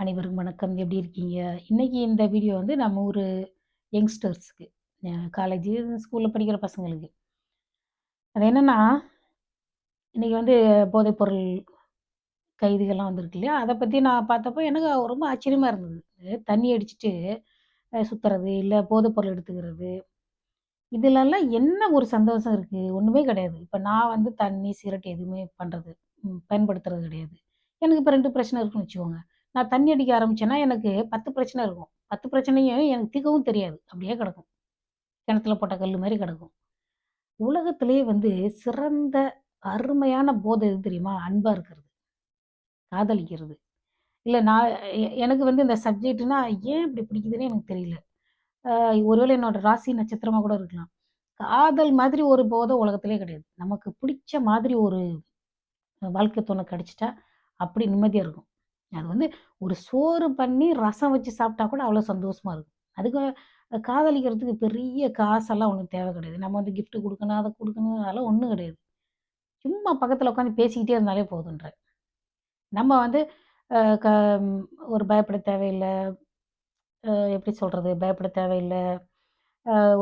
அனைவருக்கும் வணக்கம். எப்படி இருக்கீங்க? இன்னைக்கு இந்த வீடியோ வந்து நம்ம ஊர் யங்ஸ்டர்ஸ்க்கு காலேஜ் காலேஜு, படிக்கிற பசங்களுக்கு. அது என்னென்னா இன்னைக்கு வந்து போதைப் பொருள் கைதிகள்லாம் வந்திருக்கு இல்லையா? அதை பற்றி நான் பார்த்தப்போ எனக்கு ரொம்ப ஆச்சரியமாக இருந்தது. தண்ணி அடிச்சுட்டு சுற்றுறது இல்லை போதைப்பொருள் போதைப் பொருள் எடுத்துக்கிறது. இதிலெல்லாம் என்ன ஒரு சந்தோஷம் இருக்குது ஒன்றுமே கிடையாது. இப்போ நான் வந்து தண்ணி, சிகரெட் எதுவுமே பண்ணுறது பயன்படுத்துறது கிடையாது. எனக்கு இப்போ ரெண்டு பிரச்சனை இருக்குன்னு வச்சுக்கோங்க. நான் தண்ணி அடிக்க ஆரம்பிச்சேன்னா, எனக்கு 10 பிரச்சனை இருக்கும். 10 பிரச்சனையும் எனக்கு திகவும் தெரியாது. அப்படியே கிடக்கும். கிணத்துல போட்ட கல் மாதிரி கிடக்கும். உலகத்திலேயே வந்து சிறந்த அருமையான போதை எது தெரியுமா? அன்பாக இருக்கிறது. காதலிக்கிறது. இல்லை நான் எனக்கு வந்து இந்த சப்ஜெக்ட்னா ஏன் இப்படி பிடிக்குதுன்னே எனக்கு தெரியல. ஒருவேளை என்னோட ராசி நட்சத்திரமாக கூட இருக்கலாம். காதல் மாதிரி ஒரு போதை உலகத்திலே கிடையாது. நமக்கு பிடிச்ச மாதிரி ஒரு வாழ்க்கை துணை கிடச்சிட்டா அப்படி நிம்மதியாக இருக்கும். அது வந்து ஒரு சோறு பண்ணி ரசம் வச்சு சாப்பிட்டா கூட அவ்வளோ சந்தோஷமா இருக்கும். அதுக்கு காதலிக்கிறதுக்கு பெரிய காசெல்லாம் ஒன்றும் தேவை கிடையாது. நம்ம வந்து கிஃப்ட் கொடுக்கணும் அதை கொடுக்கணும் அதெல்லாம் ஒன்றும் கிடையாது. சும்மா பக்கத்தில் உட்காந்து பேசிக்கிட்டே இருந்தாலே போதுன்றேன். நம்ம வந்து க ஒரு பயப்பட தேவையில்லை எப்படி சொல்கிறது பயப்பட தேவையில்லை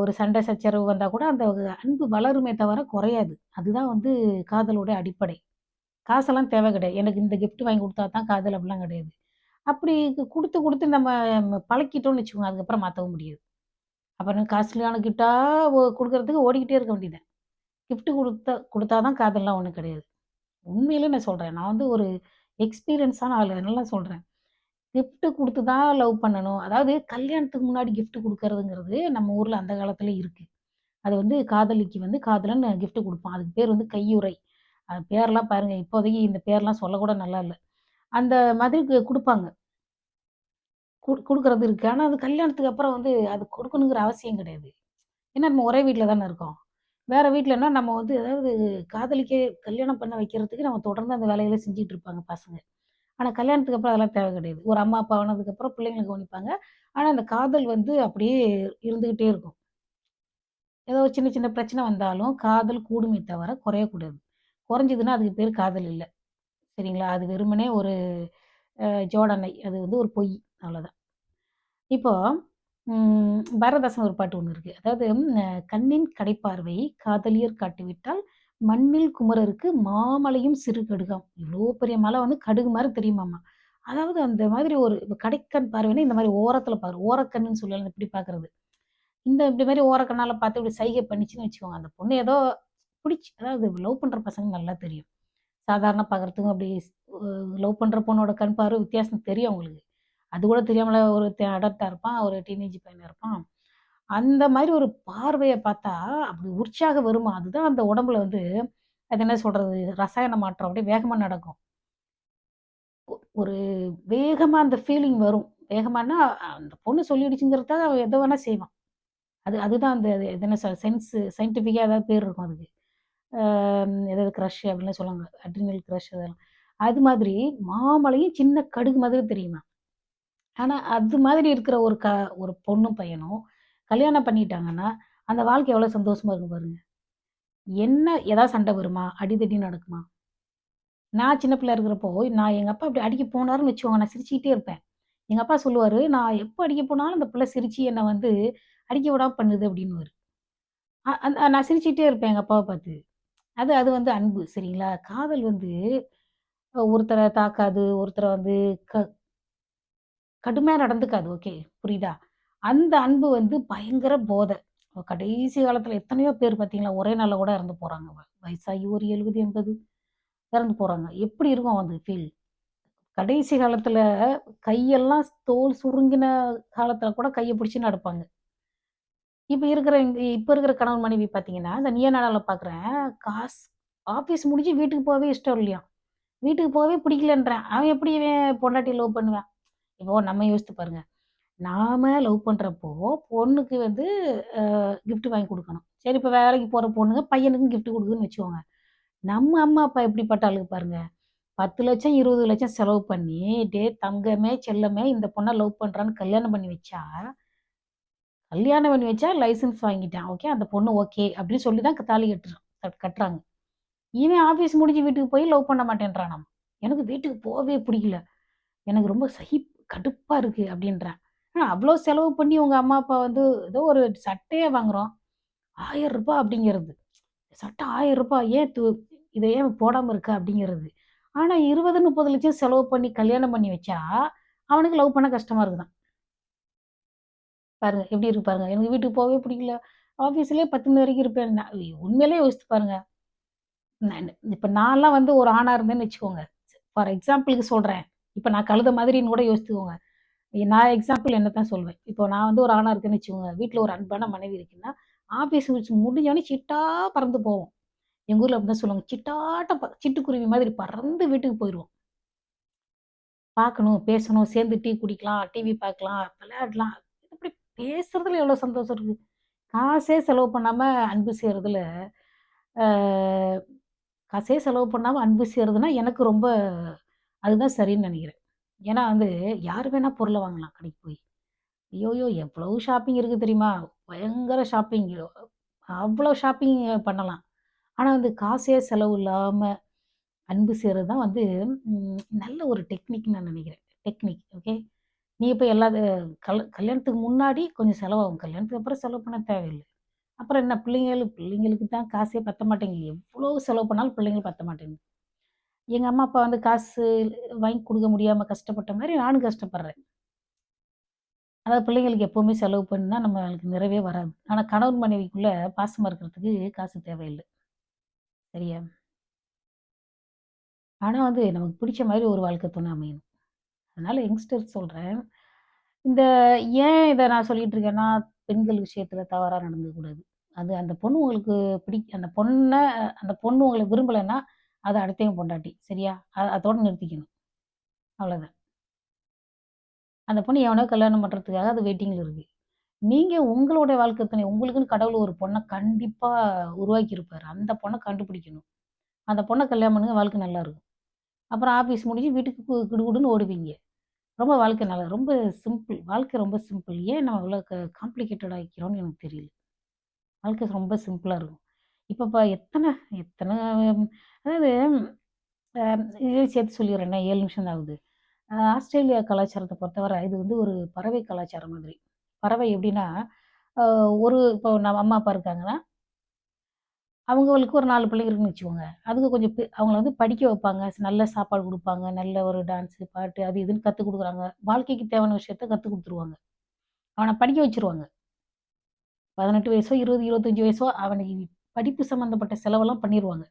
ஒரு சண்டை சச்சரவு வந்தால் கூட அந்த அன்பு வளருமே தவிர குறையாது. அதுதான் வந்து காதலோட அடிப்படை. காசெல்லாம் தேவை கிடையாது. எனக்கு இந்த கிஃப்ட் வாங்கி கொடுத்தா தான் காதல் அப்படிலாம் கிடையாது. அப்படி கொடுத்து கொடுத்து நம்ம பழக்கிட்டோன்னு பழக்கிட்டோம்னு வச்சுக்கோங்க, அதுக்கப்புறம் மாற்றவும் முடியாது. அப்புறம் காஸ்ட்லியான கிஃப்டாக கொடுக்குறதுக்கு ஓடிக்கிட்டே இருக்க வேண்டியது கிஃப்ட் கொடுத்தா கொடுத்தா தான் காதல்லாம் ஒன்றும் கிடையாது. உண்மையிலே நான் சொல்கிறேன் நான் வந்து ஒரு எக்ஸ்பீரியன்ஸான ஆள் அதனால சொல்கிறேன் கிஃப்ட்டு கொடுத்து தான் லவ் பண்ணணும். அதாவது கல்யாணத்துக்கு முன்னாடி கிஃப்ட் கொடுக்கறதுங்கிறது நம்ம ஊரில் அந்த காலத்தில் இருக்குது அது வந்து காதலிக்கு வந்து காதலன் கிஃப்ட் குடுப்பான். அதுக்கு பேர் வந்து கையுறை. அது பேர்லாம் பாருங்கள் இப்போதைக்கு இந்த பேர்லாம் சொல்லக்கூட நல்லா இல்லை அந்த மாதிரி கொடுப்பாங்க கொடுக்குறது குடு குடுக்குறது இருக்கு. ஆனால் அது கல்யாணத்துக்கு அப்புறம் வந்து அது கொடுக்கணுங்கிற அவசியம் கிடையாது. ஏன்னா நம்ம ஒரே வீட்டில் தானே இருக்கோம். வேற வீட்டிலன்னா நம்ம வந்து அதாவது காதலிக்க கல்யாணம் பண்ண வைக்கிறதுக்கு நம்ம தொடர்ந்து அந்த வேலைகளை செஞ்சுட்டு இருப்பாங்க பசங்க. ஆனால் கல்யாணத்துக்கு அப்புறம் அதெல்லாம் தேவை கிடையாது. ஒரு அம்மா, அப்பா ஆனதுக்கப்புறம் பிள்ளைங்களை கவனிப்பாங்க. ஆனால் அந்த காதல் வந்து அப்படியே இருந்துக்கிட்டே இருக்கும். ஏதோ சின்ன சின்ன பிரச்சனை வந்தாலும் காதல் கூடுமே தவிர குறையக்கூடாது. குறைஞ்சதுன்னா அதுக்கு பேர் காதல் இல்லை சரிங்களா? அது வெறுமனே ஒரு ஜோடனை. அது வந்து ஒரு பொய். அவ்வளோதான். இப்போ ம் ஒரு பாட்டு ஒன்று இருக்கு. அதாவது "கண்ணின் கடைப்பார்வை காதலியர் காட்டிவிட்டால், மண்ணில் குமரருக்கு மாமலையும் சிறு கடுகாம்." இவ்வளோ பெரிய மலை வந்து கடுகு மாதிரி தெரியுமாமா. அதாவது அந்த மாதிரி ஒரு கடைக்கண் பார்வைன்னா இந்த மாதிரி ஓரத்தில் பாரு. ஓரக்கண்ணுன்னு சொல்லலாம் இப்படி பார்க்கறது. இந்த இப்படி மாதிரி ஓரக்கண்ணால் பார்த்து இப்படி சைகை பண்ணிச்சுன்னு வச்சுக்கோங்க. அந்த பொண்ணு ஏதோ பிடிச்சி அதாவது லவ் பண்ணுற பசங்க நல்லா தெரியும். சாதாரண பார்க்குறதுக்கும் அப்படி லவ் பண்ணுற பொண்ணோட கண் பார்வை வித்தியாசம் தெரியும் அவங்களுக்கு. அது கூட தெரியாமல் ஒரு அடர்ட்டாக இருப்பான். ஒரு டீனேஜ் பையனாக இருப்பான். அந்த மாதிரி ஒரு பார்வையை பார்த்தா, அப்படி உற்சாகம் வருமா, அதுதான் அந்த உடம்புல வந்து அது என்ன சொல்கிறது ரசாயன மாற்றம் அப்படியே வேகமாக நடக்கும். ஒரு வேகமாக அந்த ஃபீலிங் வரும். வேகமானா அந்த பொண்ணு சொல்லிடுச்சுங்கிறதுக்காக அவன் எதை வேணால் செய்வான். அது அதுதான் அந்த அது என்ன சொல் சென்ஸு சயின்டிஃபிக்காக ஏதாவது பேர் இருக்கும் அதுக்கு. எதாவது ஏதாவது கிரஷ் அப்படின்லாம் சொல்லுவாங்க. அட்ரினல் க்ரஷ் அதெல்லாம். அது மாதிரி மாமலையும் சின்ன கடுகு மாதிரி தெரியுமா ஆனால் அது மாதிரி இருக்கிற ஒரு க ஒரு பொண்ணும், பையனும் கல்யாணம் பண்ணிட்டாங்கன்னா, அந்த வாழ்க்கை எவ்வளோ சந்தோஷமாக இருக்கும் பாருங்க. என்ன ஏதாவது சண்டை வருமா? அடிதடி நடக்குமா? நான் சின்ன பிள்ளை இருக்கிறப்போ, நான் எங்கள் அப்பா அப்படி அடிக்க போனாருன்னு வச்சுக்கோங்க, நான் சிரிச்சுக்கிட்டே இருப்பேன். எங்கள் அப்பா சொல்லுவார் "நான் எப்போ அடிக்க போனாலும் அந்த பிள்ளை சிரித்து என்னை வந்து அடிக்க விடாமல் பண்ணுது" அப்படின்னுவாரு. அ நான் சிரிச்சுக்கிட்டே இருப்பேன் எங்கள் அப்பாவை பார்த்து. அது அது வந்து அன்பு சரிங்களா? காதல் வந்து ஒருத்தரை தாக்காது, ஒருத்தரை வந்து க கடுமையாக நடந்துக்காது. ஓகே. புரியுதா? அந்த அன்பு வந்து பயங்கர போதை. கடைசி காலத்தில் எத்தனையோ பேர் பார்த்தீங்களா, ஒரே நாளில் கூட இறந்து போகிறாங்க வயசாகி ஒரு 70, 80 இறந்து போகிறாங்க எப்படி இருக்கும் அந்த ஃபீல்? கடைசி காலத்தில் கையெல்லாம் தோல் சுருங்கின காலத்தில் கூட கையை பிடிச்சி நடப்பாங்க. இப்ப இருக்கிற இப்ப இருக்கிற கணவன் மனைவி பார்த்தீங்கன்னா, இந்த நீயா நானால பார்க்குறேன். காசு ஆஃபீஸ் முடிஞ்சு வீட்டுக்கு போகவே இஷ்டம் இல்லையா வீட்டுக்கு போகவே பிடிக்கலன்றான். அவன் எப்படி இவன் பொண்டாட்டி லவ் பண்ணுவான்? இப்போ நம்ம யோசித்து பாருங்க. நாம லவ் பண்றப்போ, பொண்ணுக்கு வந்து கிஃப்ட் வாங்கி கொடுக்கணும் சரி இப்போ வேலைக்கு போற பொண்ணுங்க பையனுக்கும் கிஃப்ட் கொடுக்குன்னு வச்சுக்கோங்க. நம்ம அம்மா, அப்பா எப்படிப்பட்ட பத்து பாருங்க. 10,00,000 20,00,000 செலவு பண்ணி, டே தங்கமே, செல்லமே இந்த பொண்ணை லவ் பண்ணுறான்னு கல்யாணம் பண்ணி வச்சா, கல்யாணம் பண்ணி வச்சா லைசென்ஸ் வாங்கிட்டான். ஓகே. அந்த பொண்ணு ஓகே. அப்படின்னு சொல்லி தான் தாலி கட்டுறான் கட்டுறாங்க. இவன் ஆஃபீஸ் முடிஞ்சு வீட்டுக்கு போய் லவ் பண்ண மாட்டேன்றானாம். எனக்கு வீட்டுக்கு போகவே பிடிக்கல. எனக்கு ரொம்ப சகிப் கடுப்பாக இருக்குது அப்படின்றான். ஆனால் அவ்வளோ செலவு பண்ணி உங்கள் அம்மா, அப்பா வந்து ஏதோ ஒரு சட்டையே வாங்குகிறோம் ரூ. 1000 அப்படிங்கிறது. சட்டை ரூ. 1000 ஏன் து இத ஏன் போடாமல் இருக்கா அப்படிங்கிறது. ஆனால் இருபது முப்பது லட்சம் செலவு பண்ணி கல்யாணம் பண்ணி வச்சா, அவனுக்கு லவ் பண்ண கஷ்டமாக இருக்குதான் பாருங்க எப்படி இருக்கு பாருங்க. எனக்கு வீட்டுக்கு போகவே பிடிக்கல. ஆஃபீஸ்லேயே பத்து மணி வரைக்கும் இருப்பேன். நான் உண்மையிலேயே யோசித்து பாருங்க. நான் இப்போ நான்லாம் வந்து ஒரு ஆணாக இருந்தேன்னு வச்சுக்கோங்க. ஃபார் எக்ஸாம்பிளுக்கு சொல்கிறேன் இப்போ நான் கழுத மாதிரின்னு கூட யோசித்துக்கோங்க நான் எக்ஸாம்பிள் என்ன தான் சொல்வேன். இப்போ நான் வந்து ஒரு ஆணாக இருக்கேன்னு வச்சுக்கோங்க. வீட்டில் ஒரு அன்பான மனைவி இருக்குன்னா, ஆஃபீஸ் முடிஞ்சோனே சிட்டா பறந்து போவோம். எங்கள் ஊரில் அப்படிதான் சொல்லுவாங்க. சிட்டாட்ட ப சிட்டுக்குருவி மாதிரி பறந்து வீட்டுக்கு போயிடுவோம் பார்க்கணும், பேசணும், சேர்ந்து டீ குடிக்கலாம், டிவி பார்க்கலாம், விளையாடலாம். பேசுறதுல எவ்வளோ சந்தோஷம் இருக்கு. காசே செலவு பண்ணாமல் அன்பு செய்கிறதுல காசே செலவு பண்ணாமல் அன்பு செய்கிறதுனா எனக்கு ரொம்ப அதுதான் சரின்னு நினைக்கிறேன் ஏன்னா வந்து யார் வேணால் பொருளை வாங்கலாம் கடைக்கு போய். ஐயோயோ! எவ்வளவு ஷாப்பிங் இருக்குது தெரியுமா? பயங்கர ஷாப்பிங். அவ்வளோ ஷாப்பிங் பண்ணலாம். ஆனால் வந்து காசே செலவு இல்லாமல் அன்பு செய்கிறது தான் வந்து நல்ல ஒரு டெக்னிக் நான் நினைக்கிறேன் டெக்னிக் ஓகே. நீ இப்போ எல்லா கல் கல்யாணத்துக்கு முன்னாடி கொஞ்சம் செலவாகும். கல்யாணத்துக்கு அப்புறம் செலவு பண்ண தேவையில்லை அப்புறம் என்ன பிள்ளைங்களுக்கு பிள்ளைங்களுக்கு தான் காசே பத்த மாட்டேங்குது. எவ்வளோ செலவு பண்ணாலும் பிள்ளைங்களுக்கு பத்த மாட்டேங்குது. எங்கள் அம்மா, அப்பா வந்து காசு வாங்கி கொடுக்க முடியாமல் கஷ்டப்பட்ட மாதிரி நானும் கஷ்டப்படுறேன். அதாவது பிள்ளைங்களுக்கு எப்போவுமே செலவு பண்ணால் நம்மளுக்கு நிறைவே வராது. ஆனால் கணவன் மனைவிக்குள்ளே பாசமாக இருக்கிறதுக்கு காசு தேவையில்லை சரியா? ஆனால் வந்து நமக்கு பிடிச்ச மாதிரி ஒரு வாழ்க்கை துணை அமையணும். அதனால் யங்ஸ்டர்ஸ் சொல்கிறேன் இந்த ஏன் இதை நான் சொல்லிகிட்டு இருக்கேன்னா, பெண்கள் விஷயத்தில் தவறாக நடந்துக்கூடாது அது அந்த பொண்ணு உங்களுக்கு பிடி அந்த பொண்ணை அந்த பொண்ணு உங்களை விரும்பலைன்னா அதை அடுத்தையும் பொண்டாட்டி. சரியா? அ அதோட நிறுத்திக்கணும். அவ்வளோதான். அந்த பொண்ணு எவனோ கல்யாணம் பண்ணுறதுக்காக அது வெயிட்டிங்கில் இருக்குது நீங்கள் உங்களோட வாழ்க்கை துணை உங்களுக்குன்னு கடவுள் ஒரு பொண்ணை கண்டிப்பாக உருவாக்கியிருப்பார் அந்த பொண்ணை கண்டுபிடிக்கணும். அந்த பொண்ணை கல்யாணம் பண்ணுங்க வாழ்க்கை நல்லாயிருக்கும் அப்புறம் ஆஃபீஸ் முடிஞ்சு வீட்டுக்கு கு குடுகுடுன்னு ஓடுவீங்க. ரொம்ப வாழ்க்கை நல்லா ரொம்ப சிம்பிள். வாழ்க்கை ரொம்ப சிம்பிள். ஏன் நம்ம இவ்வளோ க காம்ப்ளிகேட்டட் ஆக்கிக்கிறோம்னு எனக்கு தெரியல. வாழ்க்கை ரொம்ப சிம்பிளாக இருக்கும். இப்போப்பா எத்தனை எத்தனை அதாவது இதே இதையும் சேர்த்து சொல்லிடுறேன்னா ஏழு நிமிஷம் தான் ஆகுது. ஆஸ்திரேலியா கலாச்சாரத்தை பொறுத்தவரை இது வந்து ஒரு பறவை கலாச்சாரம் மாதிரி. பறவை எப்படின்னா, ஒரு இப்போ நம்ம அம்மா, அப்பா இருக்காங்கன்னா அவங்களுக்கு ஒரு நாலு பிள்ளைங்க இருக்குன்னு வச்சுக்கோங்க. அதுக்கு கொஞ்சம் அவங்கள வந்து படிக்க வைப்பாங்க. நல்ல சாப்பாடு கொடுப்பாங்க நல்ல ஒரு டான்ஸு, பாட்டு அது இதுன்னு கற்றுக் கொடுக்குறாங்க வாழ்க்கைக்கு தேவையான விஷயத்த கற்றுக் கொடுத்துருவாங்க அவனை படிக்க வச்சுருவாங்க. 18 வயசோ, 20, 25 வயசோ அவனுக்கு படிப்பு சம்மந்தப்பட்ட செலவெல்லாம் பண்ணிடுவாங்க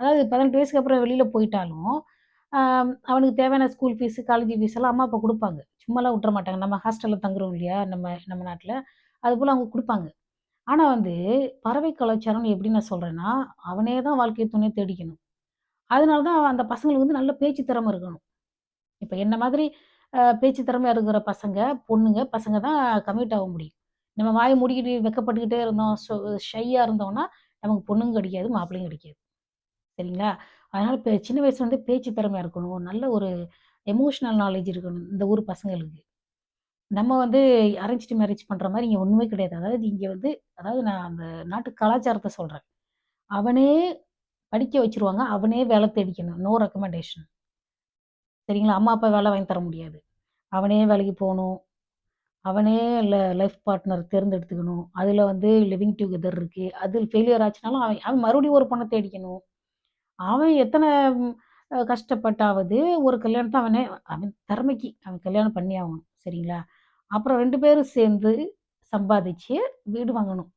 அதாவது 18 வயசுக்கு அப்புறம் வெளியில் போயிட்டாலும், அவனுக்கு தேவையான ஸ்கூல் ஃபீஸு, காலேஜ் ஃபீஸ் எல்லாம் அம்மா, அப்பா கொடுப்பாங்க சும்மாலாம் விட்டுற மாட்டாங்க. நம்ம ஹாஸ்டலில் தங்குறோம் இல்லையா? நம்ம நம்ம நாட்டில் அது போல் அவங்க கொடுப்பாங்க ஆனா வந்து, பறவை கலாச்சாரம்னு எப்படி நான் சொல்றேன்னா, அவனே தான் வாழ்க்கை துணை தேடிக்கணும். அதனால தான் அந்த பசங்களுக்கு வந்து நல்ல பேச்சு திறமை இருக்கணும். இப்ப என்ன மாதிரி அ பேச்சு திறமை இருக்கிற பசங்க, பொண்ணுங்க, பசங்க தான் கம்யூட் ஆக முடியும். நம்ம வாய மூடிக்கிட்டு வெட்கப்பட்டுக்கிட்டே இருந்தோம், ஷொ ஷையா இருந்தோம்னா, நமக்கு பொண்ணும் கிடைக்காது, மாப்பிள்ளையும் கிடைக்காது. சரிங்களா? அதனால பெ சின்ன வயசுலேருந்தே பேச்சு திறமை இருக்கணும். நல்ல ஒரு எமோஷனல் நாலேட்ஜ் இருக்கணும், இந்த ஊர் பசங்களுக்கு. நம்ம வந்து அரேஞ்ச்டு மேரேஜ் பண்ணுற மாதிரி இங்கே ஒன்றுமே கிடையாது. அதாவது இங்கே வந்து அதாவது நான் அந்த நாட்டு கலாச்சாரத்தை சொல்கிறேன் அவனே படிக்க வச்சுருவாங்க. அவனே வேலை தேடிக்கணும். No recommendation. சரிங்களா? அம்மா, அப்பா வேலை வாங்கி தர முடியாது. அவனே வேலைக்கு போகணும் அவனே இல்லை லைஃப் பார்ட்னர் தேர்ந்தெடுத்துக்கணும். அதில் வந்து லிவிங் டுகெதர் இருக்குது அதில் ஃபெயிலியர் ஆச்சுனாலும் அவன் அவன் மறுபடியும் ஒரு பொண்ணை தேடிக்கணும். அவன் எத்தனை கஷ்டப்பட்டாவது ஒரு கல்யாணத்தை அவனே அவன் திறமைக்கு அவன் கல்யாணம் பண்ணி ஆகணும். சரிங்களா? அப்புறம் ரெண்டு பேரும் சேர்ந்து சம்பாதிச்சு வீடு வாங்கணும்.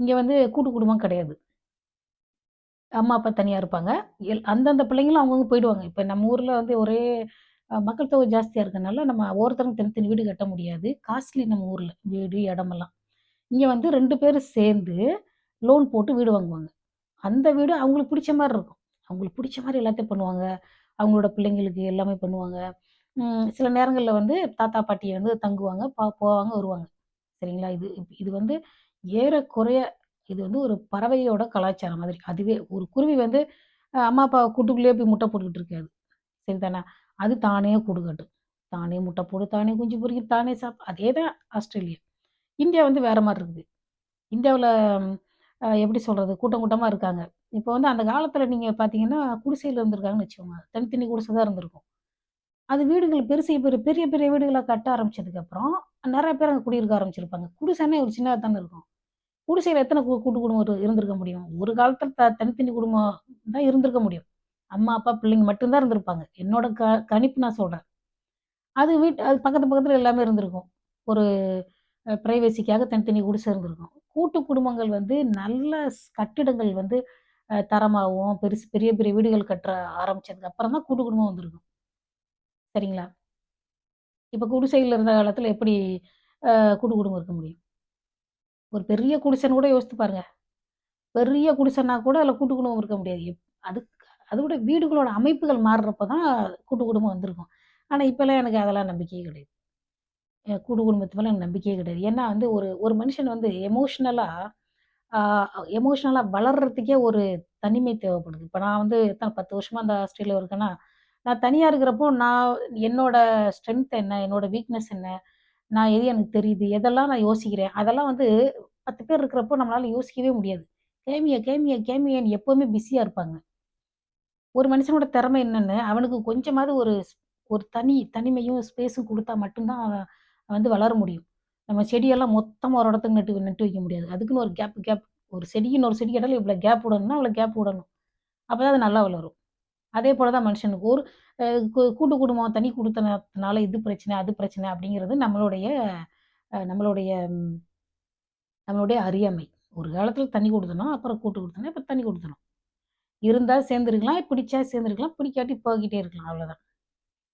இங்கே வந்து கூட்டு குடும்பம் கிடையாது. அம்மா, அப்பா தனியாக இருப்பாங்க. எல் அந்தந்த பிள்ளைங்களும் அவங்கவுங்க போயிடுவாங்க. இப்போ நம்ம ஊரில் வந்து ஒரே மக்கள் தொகை ஜாஸ்தியாக இருக்கனால, நம்ம ஒவ்வொருத்தரும் தனித்தனி வீடு கட்ட முடியாது. காஸ்ட்லி நம்ம ஊரில் வீடு, இடமெல்லாம். இங்கே வந்து ரெண்டு பேரும் சேர்ந்து லோன் போட்டு வீடு வாங்குவாங்க. அந்த வீடு அவங்களுக்கு பிடிச்ச மாதிரி இருக்கும். அவங்களுக்கு பிடிச்ச மாதிரி எல்லாத்தையும் பண்ணுவாங்க. அவங்களோட பிள்ளைங்களுக்கு எல்லாமே பண்ணுவாங்க. சில நேரங்களில் வந்து தாத்தா, பாட்டி வந்து தங்குவாங்க. பா போவாங்க, வருவாங்க. சரிங்களா? இது இது வந்து ஏறக்குறைய இது வந்து ஒரு பறவையோட கலாச்சாரம் மாதிரி. அதுவே ஒரு குருவி வந்து அம்மா, அப்பா கூட்டுக்குள்ளேயே போய் முட்டை போட்டுக்கிட்டு இருக்காது. சரிதானே? அது தானே கூடு கட்டும். தானே முட்டை போடு தானே குஞ்சு பொறுக்கி தானே சாப் அதே தான் ஆஸ்திரேலியா. இந்தியா வந்து வேற மாதிரி இருக்குது. இந்தியாவில் எப்படி சொல்கிறது கூட்டம் கூட்டமாக இருக்காங்க. இப்போ வந்து அந்த காலத்தில் நீங்கள் பார்த்தீங்கன்னா, குடிசையில் இருந்திருக்காங்கன்னு வச்சுக்கோங்க. தனித்தனி குடிசை தான் இருந்திருக்கும். அது வீடுகள் பெருசு பெரிய பெரிய பெரிய வீடுகளை கட்ட ஆரம்பிச்சதுக்கப்புறம், நிறைய பேர் அங்கே குடியிருக்க ஆரம்பிச்சிருப்பாங்க. குடிசைன்னா ஒரு சின்னதாக தானே இருக்கும். குடிசையில் எத்தனை கூட்டு குடும்பம் இருந்திருக்க முடியும்? ஒரு காலத்தில் த தனித்தனி குடும்பம் தான் இருந்திருக்க முடியும். அம்மா, அப்பா, பிள்ளைங்க மட்டும்தான் இருந்திருப்பாங்க. என்னோட க கணிப்பு நான் சொல்கிறேன் அது வீட்டு அது பக்கத்து பக்கத்தில் எல்லாமே இருந்திருக்கும். ஒரு ப்ரைவசிக்காக தனித்தனி குடிசை இருந்திருக்கும். கூட்டு குடும்பங்கள் வந்து நல்ல கட்டிடங்கள் வந்து தரமாகவும் பெருசு பெரிய பெரிய வீடுகள் கட்ட ஆரம்பித்ததுக்கு அப்புறம் தான் கூட்டு குடும்பம் வந்திருக்கும். சரிங்களா? இப்போ குடிசையில் இருந்த காலத்தில் எப்படி அ கூட்டு குடும்பம் இருக்க முடியும்? ஒரு பெரிய குடிசைன்னு கூட யோசித்து பாருங்க. பெரிய குடிசைன்னா கூட அதில் கூட்டு குடும்பம் இருக்க முடியாது. எப் அதுக் அத விட வீடுகளோட அமைப்புகள் மாறுறப்ப தான் கூட்டு குடும்பம் வந்திருக்கும். ஆனால் இப்போல்லாம் எனக்கு அதெல்லாம் நம்பிக்கையே கிடையாது. என் கூட்டு குடும்பத்து மேலே எனக்கு நம்பிக்கையே கிடையாது. ஏன்னா வந்து ஒரு ஒரு மனுஷன் வந்து எமோஷ்னலாக எமோஷ்னலாக வளர்கிறதுக்கே வளர்றதுக்கே ஒரு தனிமை தேவைப்படுது. இப்போ நான் வந்து எத்தனை பத்து வருஷமாக அந்த ஹாஸ்டலில் இருக்கேன்னா, நான் தனியாக இருக்கிறப்போ நான் என்னோட ஸ்ட்ரென்த் என்ன? என்னோட வீக்னஸ் என்ன? நான் எது எனக்கு தெரியுது? எதெல்லாம் நான் யோசிக்கிறேன்? அதெல்லாம் வந்து 10 பேர் இருக்கிறப்போ நம்மளால் யோசிக்கவே முடியாது. கேமிய, கேமிய, கேமியன்னு எப்போவுமே பிஸியாக இருப்பாங்க. ஒரு மனுஷனோட திறமை என்னென்னு அவனுக்கு கொஞ்சமாவது ஒரு ஸ் ஒரு தனி தனிமையும், ஸ்பேஸும் கொடுத்தா மட்டும்தான் அவன் வந்து வளர முடியும். நம்ம செடியெல்லாம் மொத்தமாக ஒரு இடத்துக்கு நட்டு நட்டு வைக்க முடியாது. அதுக்குன்னு ஒரு கேப் கேப் ஒரு செடிக்கு இன்னொரு செடிக்கு இடையில இவ்வளோ கேப் விடணும்னா, அவ்வளோ கேப் விடணும். அப்போ தான் அது நல்லா வளரும். அதே போல தான் மனுஷனுக்கு ஒரு கூட்டு குடும்பம், தனி கொடுத்தனால இது பிரச்சனை, அது பிரச்சனை அப்படிங்கிறது நம்மளுடைய நம்மளுடைய நம்மளுடைய அறியாமை. ஒரு காலத்தில் தண்ணி குடித்தனம், அப்புறம் கூட்டு குடித்தனம், இப்போ தண்ணி குடித்தனம். இருந்தால் சேர்ந்துருக்கலாம், பிடிச்சா சேர்ந்துருக்கலாம், பிடிக்காட்டி போய்கிட்டே இருக்கலாம். அவ்வளோதான்.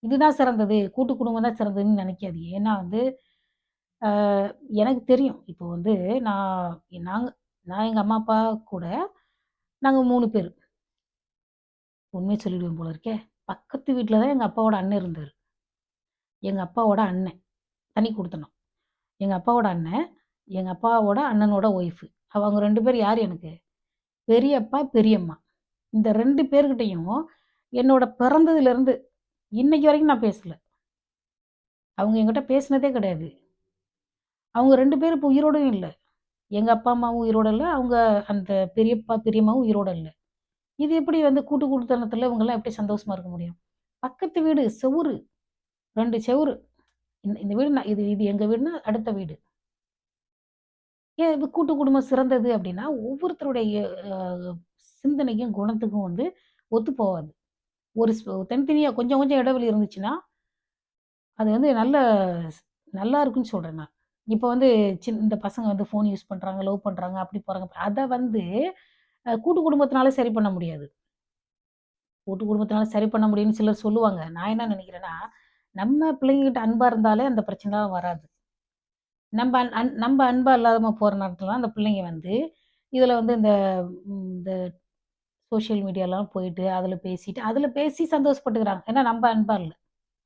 இதுதான் சிறந்தது, கூட்டு குடும்பம் தான் சிறந்ததுன்னு நினைக்காது ஏன்னா வந்து, எனக்கு தெரியும். இப்போ வந்து நான் நாங்கள் நான் எங்கள் அம்மா, அப்பா கூட நாங்கள் மூணு பேர் உண்மை சொல்லிடுவேன் போல இருக்கே! பக்கத்து வீட்டில் தான் எங்கள் அப்பாவோட அண்ணன் இருந்தார் எங்கள் அப்பாவோட அண்ணன். தனி கொடுத்தனும் எங்கள் அப்பாவோட அண்ணன், எங்கள் அப்பாவோட அண்ணனோட ஒய்ஃபு. அவங்க ரெண்டு பேர் யார் எனக்கு? பெரியப்பா, பெரியம்மா. இந்த ரெண்டு பேர்கிட்டயும் என்னோட பிறந்ததுலேருந்து இன்னைக்கு வரைக்கும் நான் பேசல. அவங்க என்கிட்ட பேசினதே கிடையாது. அவங்க ரெண்டு பேரும் இப்போ உயிரோடும் இல்லை எங்கள் அப்பா, அம்மாவும் உயிரோட இல்லை அவங்க அந்த பெரியப்பா, பெரியம்மாவும் உயிரோட இல்லை இது எப்படி வந்து கூட்டு கூட்டுத்தனத்தில் இவங்கலாம் எப்படி சந்தோஷமா இருக்க முடியும்? பக்கத்து வீடு செவுறு ரெண்டு செவுறு இந்த இந்த வீடு நான் இது இது எங்கள் வீடுனா அடுத்த வீடு. ஏன் இது கூட்டு குடும்பம் சிறந்தது அப்படின்னா, ஒவ்வொருத்தருடைய சிந்தனைக்கும், குணத்துக்கும் வந்து ஒத்து போவாது. ஒரு தனித்தனியாக கொஞ்சம் கொஞ்சம் இடைவெளி இருந்துச்சுன்னா, அது வந்து நல்ல நல்லா இருக்குன்னு சொல்கிறேன் நான். இப்போ வந்து சின் இந்த பசங்க வந்து ஃபோன் யூஸ் பண்ணுறாங்க லவ் பண்ணுறாங்க அப்படி போகிறாங்க அதை வந்து கூட்டு குடும்பத்தினால சரி பண்ண முடியாது. கூட்டு குடும்பத்தினால சரி பண்ண முடியும்னு சிலர் சொல்லுவாங்க. நான் என்ன நினைக்கிறேன்னா, நம்ம பிள்ளைங்ககிட்ட அன்பா இருந்தாலே அந்த பிரச்சனைலாம் வராது. நம்ம அன் அன் நம்ப அன்பா இல்லாம போற நேரத்துல அந்த பிள்ளைங்க வந்து, இதுல வந்து இந்த இந்த சோசியல் மீடியாலாம் போயிட்டு, அதில் பேசிட்டு, அதில் பேசி சந்தோஷப்பட்டுக்கிறாங்க. ஏன்னா நம்ம அன்பா இல்லை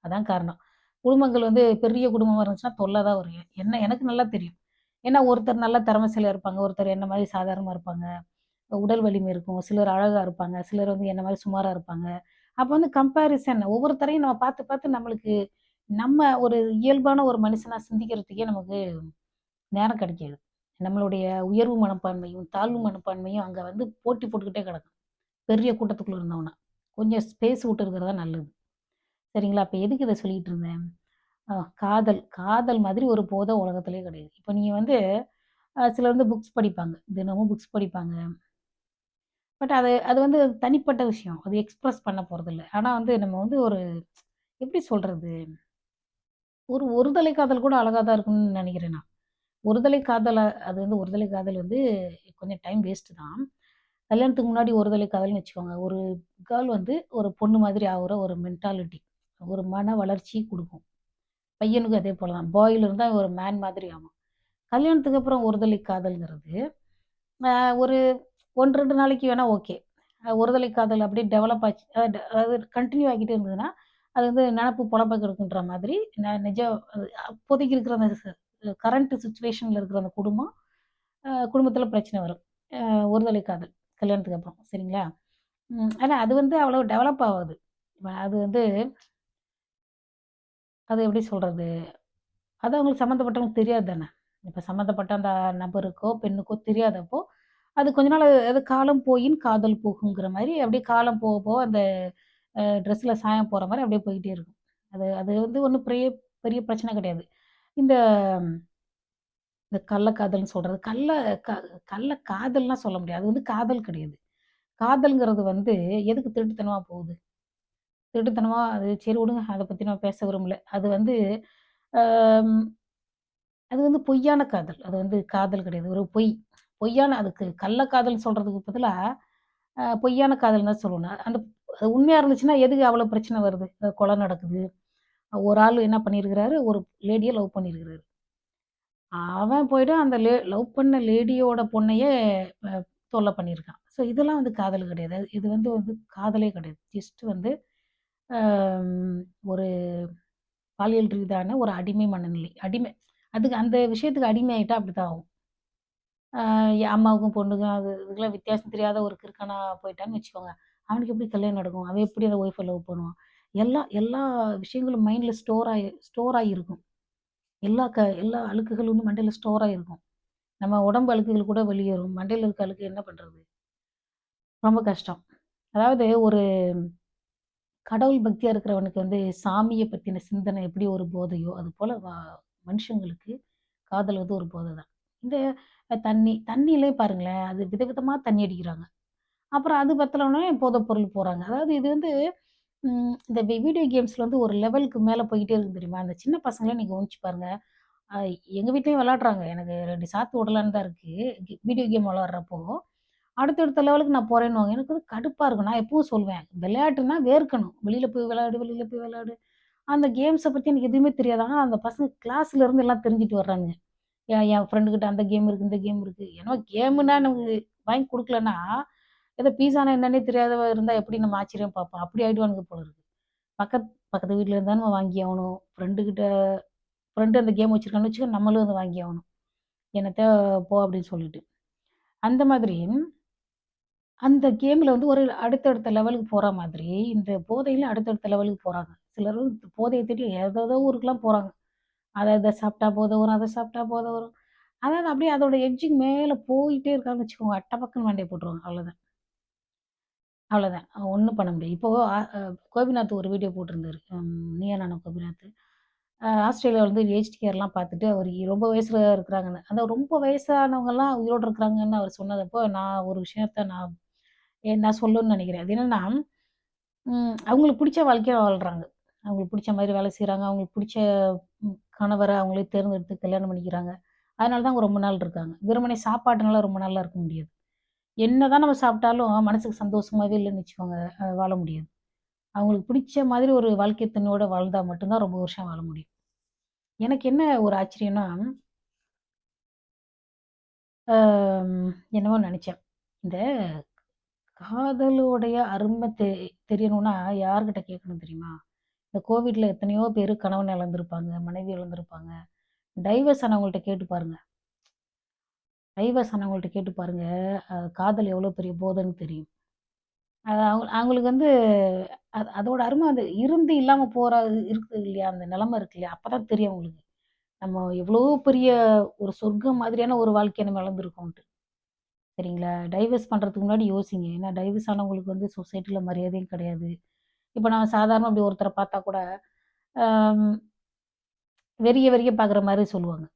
அதான் காரணம். குடும்பங்கள் வந்து பெரிய குடும்பமாக இருந்துச்சுன்னா தொல்லை தான் வரும். என்ன எனக்கு நல்லா தெரியும். ஏன்னா ஒருத்தர் நல்ல திறமைசில இருப்பாங்க. ஒருத்தர் என்ன மாதிரி சாதாரணமாக இருப்பாங்க. உடல் வலிமை இருக்கும். சிலர் அழகா இருப்பாங்க. சிலர் வந்து என்ன மாதிரி சுமாரா இருப்பாங்க. அப்ப வந்து கம்பேரிசன் ஒவ்வொருத்தரையும் நம்ம பார்த்து, பார்த்து நம்மளுக்கு நம்ம ஒரு இயல்பான ஒரு மனுஷனா சிந்திக்கிறதுக்கே நமக்கு நேரம் கிடைக்காது. நம்மளுடைய உயர்வு மனப்பான்மையும், தாழ்வு மனப்பான்மையும் அங்க வந்து போட்டி போட்டுக்கிட்டே கிடக்கும். பெரிய கூட்டத்துக்குள்ள இருந்தோம்னா. கொஞ்சம் ஸ்பேஸ் விட்டு இருக்கிறதா தான் நல்லது. சரிங்களா? அப்ப எதுக்கு இதை சொல்லிட்டு இருந்தேன்? காதல். காதல் மாதிரி ஒரு போதை உலகத்திலே கிடையாது. இப்ப நீங்க வந்து சிலர் வந்து புக்ஸ் படிப்பாங்க. தினமும் புக்ஸ் படிப்பாங்க. பட் அது அது வந்து தனிப்பட்ட விஷயம். அது எக்ஸ்பிரஸ் பண்ண போகிறதில்ல ஆனால் வந்து நம்ம வந்து ஒரு எப்படி சொல்கிறது ஒரு ஒருதலை காதல் கூட அழகாக தான் இருக்கும்னு நினைக்கிறேன் நான். ஒருதலை காதல அது வந்து ஒருதலை காதல் வந்து கொஞ்சம் டைம் வேஸ்ட்டு தான். கல்யாணத்துக்கு முன்னாடி ஒருதலை காதல்னு வச்சுக்கோங்க. ஒரு கேர்ள் வந்து ஒரு பொண்ணு மாதிரி ஆகுற ஒரு மென்டாலிட்டி. ஒரு மன வளர்ச்சி கொடுக்கும் பையனுக்கும் அதே போல தான். பாயில் இருந்தால் ஒரு மேன் மாதிரி ஆகும் கல்யாணத்துக்கு அப்புறம் ஒருதலை காதல்ங்கிறது, ஒரு 1, 2 நாளைக்கு வேணால் ஓகே. ஒருதலை காதல் அப்படியே டெவலப் ஆச்சு. அதாவது அதாவது கண்டினியூ ஆகிட்டே இருந்ததுன்னா, அது வந்து நினப்பு பொழப்ப கெடுக்குன்ற மாதிரி நான் நிஜ அது அப்போதைக்கு இருக்கிற அந்த கரண்ட் சுச்சுவேஷனில் இருக்கிற அந்த குடும்பம், குடும்பத்தில் பிரச்சனை வரும். ஒருதலை காதல் கல்யாணத்துக்கு அப்புறம். சரிங்களா? ஆனால் அது வந்து அவ்வளோ டெவலப் ஆகாது அது வந்து அது எப்படி சொல்கிறது அது அவங்களுக்கு சம்மந்தப்பட்டவங்களுக்கு தெரியாது தானே! இப்போ சம்மந்தப்பட்ட அந்த நபருக்கோ, பெண்ணுக்கோ தெரியாதப்போ, அது கொஞ்ச நாள் அது காலம் போயின் காதல் போகுங்கிற மாதிரி அப்படியே காலம் போக, போக அந்த ட்ரெஸ்ஸில் சாயம் போகிற மாதிரி அப்படியே போயிட்டே இருக்கும். அது அது வந்து ஒன்றும் பெரிய பெரிய பிரச்சனை கிடையாது. இந்த இந்த கள்ளக்காதல்னு சொல்கிறது கள்ள க கள்ள காதல்லாம் சொல்ல முடியாது. அது வந்து காதல் கிடையாது. காதல்ங்கிறது வந்து எதுக்கு திருட்டுத்தனமாக போகுது? திருட்டுத்தனமாக அது சரி விடுங்க. அதை பற்றி நான் பேச விரும்பல. அது வந்து அது வந்து பொய்யான காதல். அது வந்து காதல் கிடையாது. ஒரு பொய். பொய்யான அதுக்கு கள்ளக்காதல்ன்னு சொல்றதுக்கு பதிலாக பொய்யான காதல்ன்னு தான் சொல்லணும். அந்த அது உண்மையா இருந்துச்சுன்னா, எதுக்கு அவ்வளோ பிரச்சனை வருது? கொலை நடக்குது. ஒரு ஆள் என்ன பண்ணியிருக்கிறாரு, ஒரு லேடியை லவ் பண்ணியிருக்கிறாரு. அவன் போய்ட்டு அந்த லே லவ் பண்ண லேடியோட பொண்ணையே தொல்லை பண்ணியிருக்கான். ஸோ இதெல்லாம் வந்து காதல் கிடையாது. இது வந்து வந்து காதலே கிடையாது. ஜஸ்ட் வந்து ஒரு பாலியல் ரீதியான ஒரு அடிமை மனநிலை. அடிமை. அதுக்கு அந்த விஷயத்துக்கு அடிமை ஆகிட்டா அப்படி தான் ஆகும். அம்மாவுக்கும் பொண்ணுக்கும் அது இதுக்கெல்லாம் வித்தியாசம் தெரியாத ஒரு கிறுக்கனா போயிட்டான்னு வச்சுக்கோங்க. அவனுக்கு எப்படி கல்யாணம் நடக்கும்? அவன் எப்படி அந்த ஒய்ஃபை லவ் பண்ணுவான்? எல்லா எல்லா விஷயங்களும் மைண்டில் ஸ்டோர் ஆகி ஸ்டோர் ஆகியிருக்கும். எல்லா க எல்லா அழுக்குகளும் வந்து மண்டையில் ஸ்டோர் ஆகியிருக்கும். நம்ம உடம்பு அழுக்குகள் கூட வெளியேறும். மண்டையில் இருக்க அழுக்கு என்ன பண்ணுறது ரொம்ப கஷ்டம். அதாவது ஒரு கடவுள் பக்தியாக இருக்கிறவனுக்கு வந்து சாமியை பற்றின சிந்தனை எப்படி ஒரு போதையோ, அது போல் மனுஷங்களுக்கு காதல் வந்து ஒரு போதை தான். இந்த தண்ணி தண்ணியிலே பாருங்களேன், அது விதவிதமாக தண்ணி அடிக்கிறாங்க. அப்புறம் அது பத்தலனோனே போதைப் பொருள் போகிறாங்க அதாவது இது வந்து இந்த வீடியோ கேம்ஸில் வந்து ஒரு லெவலுக்கு மேலே போயிட்டே இருக்கு தெரியுமா? அந்த சின்ன பசங்களே நீங்கள் கவனிச்சு பாருங்கள் எங்கள் வீட்லேயும் விளாட்றாங்க விளையாடுறாங்க. எனக்கு ரெண்டு சாத்து விடலான்னு தான் இருக்குது வீடியோ கேம் விளையாடுறப்போ, அடுத்தடுத்த லெவலுக்கு நான் போறேன்னுவாங்க. எனக்கு வந்து கடுப்பாக இருக்கும். நான் எப்பவும் சொல்வேன், விளையாட்டுன்னா வேர்க்கணும். வெளியில் போய் விளையாடு, வெளியில் போய் விளையாடு. அந்த கேம்ஸை பற்றி எனக்கு எதுவுமே தெரியாது. ஆனால் அந்த பசங்க கிளாஸ்லேருந்து எல்லாம் தெரிஞ்சுட்டு வர்றாங்க என் என் அந்த கேம் இருக்குது இந்த கேம் இருக்குது ஏன்னா கேமுன்னா நமக்கு வாங்கி கொடுக்கலன்னா ஏதோ பீஸானா என்னன்னே தெரியாதவ இருந்தால் எப்படி நம்ம ஆச்சரியம் பார்ப்போம். அப்படி ஆகிடுவானுங்க போல இருக்கு. பக்கத் பக்கத்து வீட்டில் இருந்தால் நம்ம வாங்கி ஆகணும் ஃப்ரெண்டுக்கிட்ட ஃப்ரெண்டு அந்த கேம் வச்சுருக்கான்னு வச்சுக்கோ, நம்மளும் வந்து வாங்கி ஆகணும் என்னத்த போ அப்படின்னு சொல்லிட்டு. அந்த மாதிரி அந்த கேமில் வந்து ஒரு அடுத்தடுத்த லெவலுக்கு போகிற மாதிரி, இந்த போதையில அடுத்தடுத்த லெவலுக்கு போகிறாங்க சிலர் போதையை தேடி ஏதோ ஊருக்குலாம் போகிறாங்க அதை இதை சாப்பிட்டா போதை வரும், அதை சாப்பிட்டா போதை வரும். அதாவது அப்படியே அதோட எட்ஜிங் மேலே போயிட்டே இருக்காங்கன்னு வச்சுக்கோங்க. அட்டைப்பக்கன்னு வண்டியை போட்டுருவாங்க. அவ்வளோதான். அவ்வளோதான். ஒன்றும் பண்ண முடியாது. இப்போ கோபிநாத் ஒரு வீடியோ போட்டிருந்தாரு. நீயா நானா கோபிநாத். ஆஸ்திரேலியாவிலேருந்து ஆஸ்திரேலியால வந்து கேர்லாம் பார்த்துட்டு அவர் ரொம்ப வயசில் இருக்கிறாங்கன்னு. அந்த ரொம்ப வயசானவங்கெல்லாம் உயிரோடு இருக்கிறாங்கன்னு அவர் சொன்னதப்போ, நான் ஒரு விஷயத்த நான் நான் சொல்லணும்னு நினைக்கிறேன் அது என்னன்னா, அவங்களுக்கு பிடிச்ச வாழ்க்கையை வாழ்கிறாங்க அவங்களுக்கு பிடிச்ச மாதிரி வேலை செய்கிறாங்க அவங்களுக்கு பிடிச்ச கணவரை அவங்களே தேர்ந்தெடுத்து கல்யாணம் பண்ணிக்கிறாங்க. அதனால தான் அவங்க ரொம்ப நாள் இருக்காங்க. வெறுமனே சாப்பாட்டுனால ரொம்ப நாளாக இருக்க முடியாது. என்னதான் நம்ம சாப்பிட்டாலும் மனசுக்கு சந்தோஷமாகவே இல்லைன்னு வச்சுக்கோங்க, வாழ முடியாது. அவங்களுக்கு பிடிச்ச மாதிரி ஒரு வாழ்க்கை துணையோட வாழ்ந்தால் மட்டும்தான் ரொம்ப வருஷம் வாழ முடியும். எனக்கு என்ன ஒரு ஆச்சரியம்னா, என்னவோ என்னமோ இந்த காதலோடைய அருமை தெ தெரியணும்னா யார்கிட்ட கேட்கணும் தெரியுமா? இந்த கோவிட்ல எத்தனையோ பேர் கணவன் இழந்திருப்பாங்க, மனைவி இழந்திருப்பாங்க. டைவர்ஸ் ஆனவங்கள்ட்ட கேட்டு பாருங்க. டைவர்ஸ் ஆனவங்கள்ட்ட கேட்டு பாருங்க. காதல் எவ்வளோ பெரிய போதைன்னு தெரியும். அது அவங்க அவங்களுக்கு வந்து அது அதோட அருமை அது இருந்து இல்லாம போற இருக்குது இல்லையா? அந்த நிலைமை இருக்கு இல்லையா? அப்பதான் தெரியும் அவங்களுக்கு. நம்ம எவ்வளோ பெரிய ஒரு சொர்க்கம் மாதிரியான ஒரு வாழ்க்கைய நம்ம இழந்திருக்கோம்ட்டு சரிங்களா? டைவர்ஸ் பண்றதுக்கு முன்னாடி யோசிங்க. ஏன்னா டைவர்ஸ் ஆனவங்களுக்கு வந்து சொசைட்டில மரியாதையும் கிடையாது. இப்போ நான் சாதாரண அப்படி ஒருத்தரை பார்த்தா கூட, வெறிய வெறிய பார்க்குற மாதிரி சொல்லுவாங்க.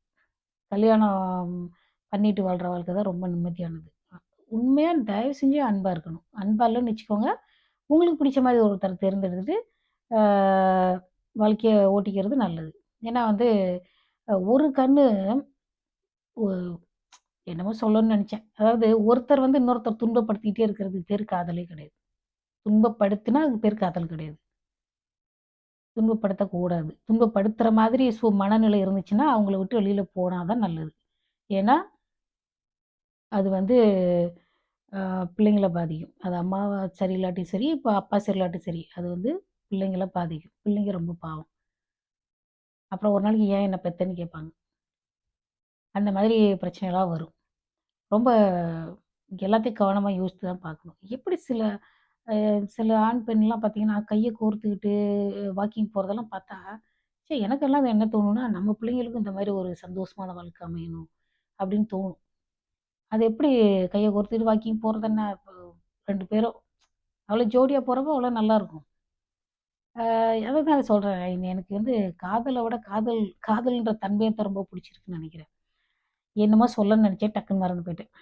கல்யாணம் பண்ணிட்டு வாழ்கிற வாழ்க்கை தான் ரொம்ப நிம்மதியானது. உண்மையாக தயவு செஞ்சு அன்பாக இருக்கணும். அன்பாக இல்லன்னு வச்சுக்கோங்க, உங்களுக்கு பிடிச்ச மாதிரி ஒருத்தரை தேர்ந்தெடுத்துட்டு, வாழ்க்கையை ஓட்டிக்கிறது நல்லது. ஏன்னா வந்து ஒரு கண்ணு என்னமோ சொல்லணும்னு நினச்சேன் அதாவது ஒருத்தர் வந்து இன்னொருத்தர் துன்பப்படுத்திக்கிட்டே இருக்கிறது பேரு காதலே கிடையாது. துன்பப்படுத்தினா அதுக்கு பேர் காதல் கிடையாது. துன்பப்படுத்தக்கூடாது. துன்பப்படுத்துகிற மாதிரி சு மனநிலை இருந்துச்சுன்னா, அவங்கள விட்டு வெளியில் போனால் தான் நல்லது. ஏன்னா, அது வந்து பிள்ளைங்களை பிள்ளைங்கள பாதிக்கும். அது அம்மாவ சரியில்லாட்டி சரி, இப்போ அப்பா சரியில்லாட்டி சரி, அது வந்து பிள்ளைங்கள பாதிக்கும். பிள்ளைங்க ரொம்ப பாவம். அப்புறம் ஒரு நாளைக்கு ஏன் என்னை பெத்தேன்னு கேட்பாங்க. அந்த மாதிரி பிரச்சனைலாம் வரும். ரொம்ப எல்லாத்தையும் கவனமாக யோசித்து தான் பார்க்கணும். எப்படி சில சில ஆண், பெண்லாம் பார்த்தீங்கன்னா, கையை கோர்த்துக்கிட்டு வாக்கிங் போகிறதெல்லாம் பார்த்தா, சரி எனக்கெல்லாம் அது என்ன தோணுன்னா நம்ம பிள்ளைங்களுக்கும் இந்த மாதிரி ஒரு சந்தோஷமான வாழ்க்கை அமையணும் அப்படின்னு தோணும். அது எப்படி கையை கோர்த்துட்டு வாக்கிங் போகிறது என்ன இப்போ 2 பேரும் அவ்வளோ ஜோடியாக போகிறப்ப அவ்வளோ நல்லாயிருக்கும் அதை தான் சொல்கிறேன் எனக்கு வந்து காதலை விட காதல் காதல்ன்ற தன்மையை தான் ரொம்ப பிடிச்சிருக்குன்னு நினைக்கிறேன் என்னமோ சொல்லணும்னு நினச்சேன் டக்குன்னு மறந்து போயிட்டேன்.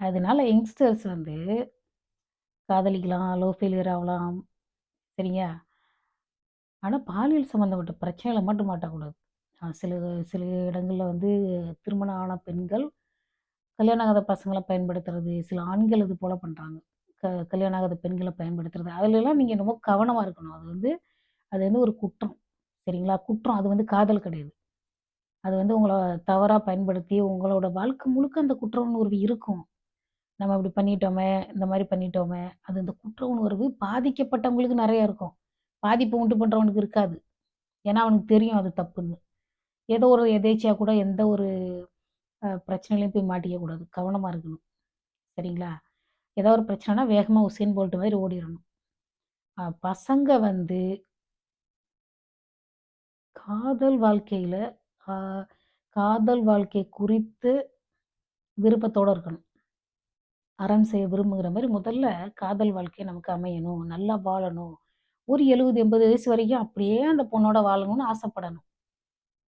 அதனால யங்ஸ்டர்ஸ் வந்து காதலிக்கலாம், லவ் ஃபெயிலியர் ஆகலாம் சரிங்களா? ஆனால் பாலியல் சம்மந்தப்பட்ட பிரச்சனைகளை மட்டும் மாட்டக்கூடாது. சில சில இடங்களில் வந்து திருமணம் ஆன பெண்கள், கல்யாணம் ஆகாத பசங்களை பயன்படுத்துறது, சில ஆண்கள் இது போல் பண்ணுறாங்க க கல்யாணம் ஆகாத பெண்களை பயன்படுத்துறது. அதுலலாம் நீங்கள் ரொம்ப கவனமாக இருக்கணும். அது வந்து அது வந்து ஒரு குற்றம். சரிங்களா? குற்றம். அது வந்து காதல் கிடையாது. அது வந்து உங்களை தவறாக பயன்படுத்தி, உங்களோட வாழ்க்கை முழுக்க அந்த குற்ற உணர்வு இருக்கும். நம்ம இப்படி பண்ணிட்டோமே, இந்த மாதிரி பண்ணிட்டோமே, அது இந்த குற்ற உணர்வு பாதிக்கப்பட்டவங்களுக்கு நிறைய இருக்கும். பாதிப்பு உண்டு பண்ணுறவனுக்கு இருக்காது. ஏன்னா, அவனுக்கு தெரியும் அது தப்புன்னு. ஏதோ ஒரு எதேச்சியாக கூட எந்த ஒரு பிரச்சனையிலையும் போய் மாட்டிக்க கூடாது. இருக்கணும். சரிங்களா? ஏதோ ஒரு பிரச்சனைனா வேகமாக உசேன் போல்ட்டு மாதிரி ஓடிடணும் பசங்க வந்து காதல் வாழ்க்கையில் காதல் வாழ்க்கை குறித்து விருப்பத்தோடு இருக்கணும். அறம் செய்ய விரும்புகிற மாதிரி முதல்ல காதல் வாழ்க்கையை நமக்கு அமையணும். நல்லா வாழணும். ஒரு 70, 80 வயசு வரைக்கும் அப்படியே அந்த பொண்ணோட வாழணும்னு ஆசைப்படணும்.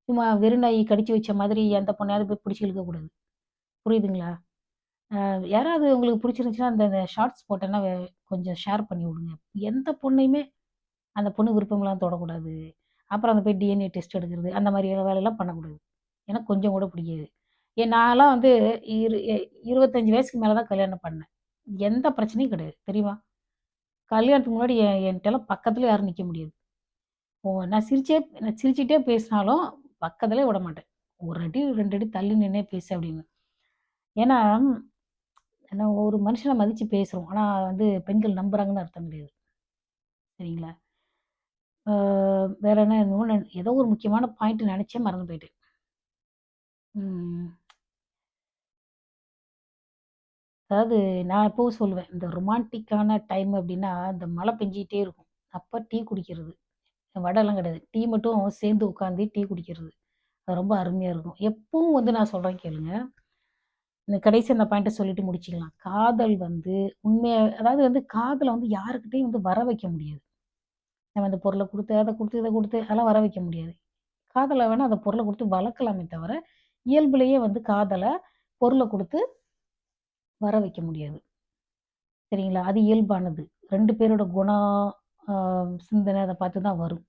சும்மா வெறுநாயை கடிச்சு வச்ச மாதிரி எந்த பொண்ணையாவது போய் பிடிச்சி இழுக்கக்கூடாது. புரியுதுங்களா? யாராவது உங்களுக்கு பிடிச்சிருந்துச்சுன்னா, அந்த ஷார்ட்ஸ் போட்டேன்னா கொஞ்சம் ஷேர் பண்ணி விடுங்க. எந்த பொண்ணையுமே அந்த பொண்ணு விருப்பம்லாம் தொடக்கூடாது. அப்புறம் அந்த போய் டிஎன்ஏ டெஸ்ட் எடுக்கிறது, அந்த மாதிரி வேலையெல்லாம் பண்ணக்கூடாது. எனக்கு கொஞ்சம் கூட பிடிக்காது. ஏன் நான்லாம் வந்து இரு இருபத்தஞ்சி வயசுக்கு மேலே தான் கல்யாணம் பண்ணேன். எந்த பிரச்சனையும் கிடையாது. தெரியுமா? கல்யாணத்துக்கு முன்னாடி என் என்ட்டலாம் பக்கத்தில் யாரும் நிற்க முடியாது. ஓ நான் சிரிச்சே நான் சிரிச்சுட்டே பேசினாலும் பக்கத்திலே விடமாட்டேன். 1 அடி, ரெண்டு அடி தள்ளி நின்னே பேசு அப்படின்னு. ஏன்னா, நம்ம ஒரு மனுஷனை மதித்து பேசுகிறோம் ஆனால் வந்து பெண்கள் நம்புகிறாங்கன்னு அர்த்தம் கிடையாது. சரிங்களா? வேற என்ன ஏதோ ஒரு முக்கியமான பாயிண்ட் நினச்சே மறந்து போயிட்டேன். அதாவது நான் எப்பவும் சொல்லுவேன். இந்த ரொமான்டிக்கான டைம் அப்படின்னா இந்த மழை பெஞ்சிக்கிட்டே இருக்கும். அப்போ டீ குடிக்கிறது. வடைலாம் கிடையாது. டீ மட்டும் சேர்ந்து உட்காந்து டீ குடிக்கிறது. அது ரொம்ப அருமையாக இருக்கும். எப்பவும் வந்து நான் சொல்கிறேன் கேளுங்க. இந்த கடைசி அந்த பாயிண்ட்டை சொல்லிட்டு முடிச்சிக்கலாம் காதல் வந்து உண்மையாக அதாவது வந்து காதலை வந்து யாருக்கிட்டையும் வந்து வர வைக்க முடியாது. நம்ம இந்த பொருளை கொடுத்து அதை கொடுத்து இதை கொடுத்து அதெல்லாம் வர வைக்க முடியாது. காதலை வேணால் அந்த பொருளை கொடுத்து வளர்க்கலாமே தவிர, இயல்புலேயே வந்து காதலை பொருளை கொடுத்து வர வைக்க முடியாது. சரிங்களா? அது இயல்பானது. ரெண்டு பேரோட குணம், சிந்தனை அதை பார்த்து தான் வரும்.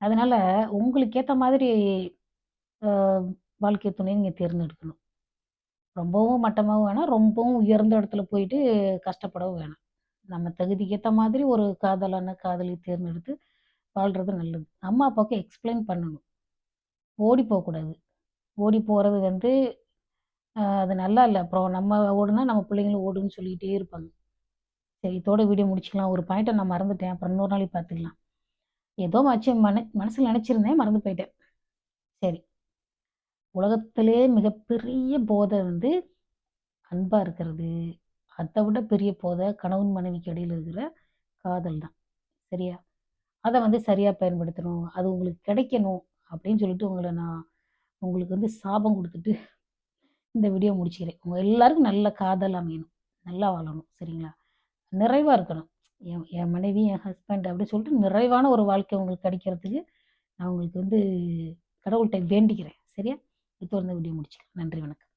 அதனால உங்களுக்கு ஏற்ற மாதிரி வாழ்க்கை துணையை நீங்கள் தேர்ந்தெடுக்கணும். ரொம்பவும் மட்டமாகவும் வேணாம், ரொம்பவும் உயர்ந்த இடத்துல போயிட்டு கஷ்டப்படவும் வேணாம். நம்ம தகுதிக்கு ஏற்ற மாதிரி ஒரு காதலான காதலி தேர்ந்தெடுத்து வாழ்கிறது நல்லது. அம்மா, அப்பாவுக்கு எக்ஸ்ப்ளைன் பண்ணணும். ஓடி போகக்கூடாது ஓடி போகிறது வந்து அது நல்லா இல்லை அப்புறம் நம்ம ஓடுனா நம்ம பிள்ளைங்களும் ஓடுன்னு சொல்லிக்கிட்டே இருப்பாங்க. சரி இதோட வீடியோ முடிச்சுக்கலாம். ஒரு பாயிண்ட்டை நான் மறந்துட்டேன். அப்புறம் இன்னொரு நாளைக்கு பார்த்துக்கலாம். ஏதோ வச்சு மன மனசில் நினச்சிருந்தேன் மறந்து போயிட்டேன். சரி. உலகத்திலே மிகப்பெரிய போதை வந்து அன்பாக இருக்கிறது. அதை விட பெரிய போதை கணவன் மனைவிக்கு இடையில் இருக்கிற காதல் தான். சரியா? அதை வந்து சரியாக பயன்படுத்தணும். அது உங்களுக்கு கிடைக்கணும் அப்படின்னு சொல்லிட்டு உங்களை நான் உங்களுக்கு வந்து சாபம் கொடுத்துட்டு இந்த வீடியோ முடிச்சுக்கிறேன். உங்கள் எல்லாருக்கும் நல்ல காதல் அமையணும். நல்லா வாழணும். சரிங்களா? நிறைவாக இருக்கணும். என் என் மனைவி, என் ஹஸ்பண்ட் அப்படின்னு சொல்லிட்டு நிறைவான ஒரு வாழ்க்கை உங்களுக்கு கிடைக்கிறதுக்கு நான் உங்களுக்கு வந்து கடவுள்கிட்ட வேண்டிக்கிறேன். சரியா? இப்போ இந்த வீடியோ முடிச்சுக்கிறேன். நன்றி, வணக்கம்.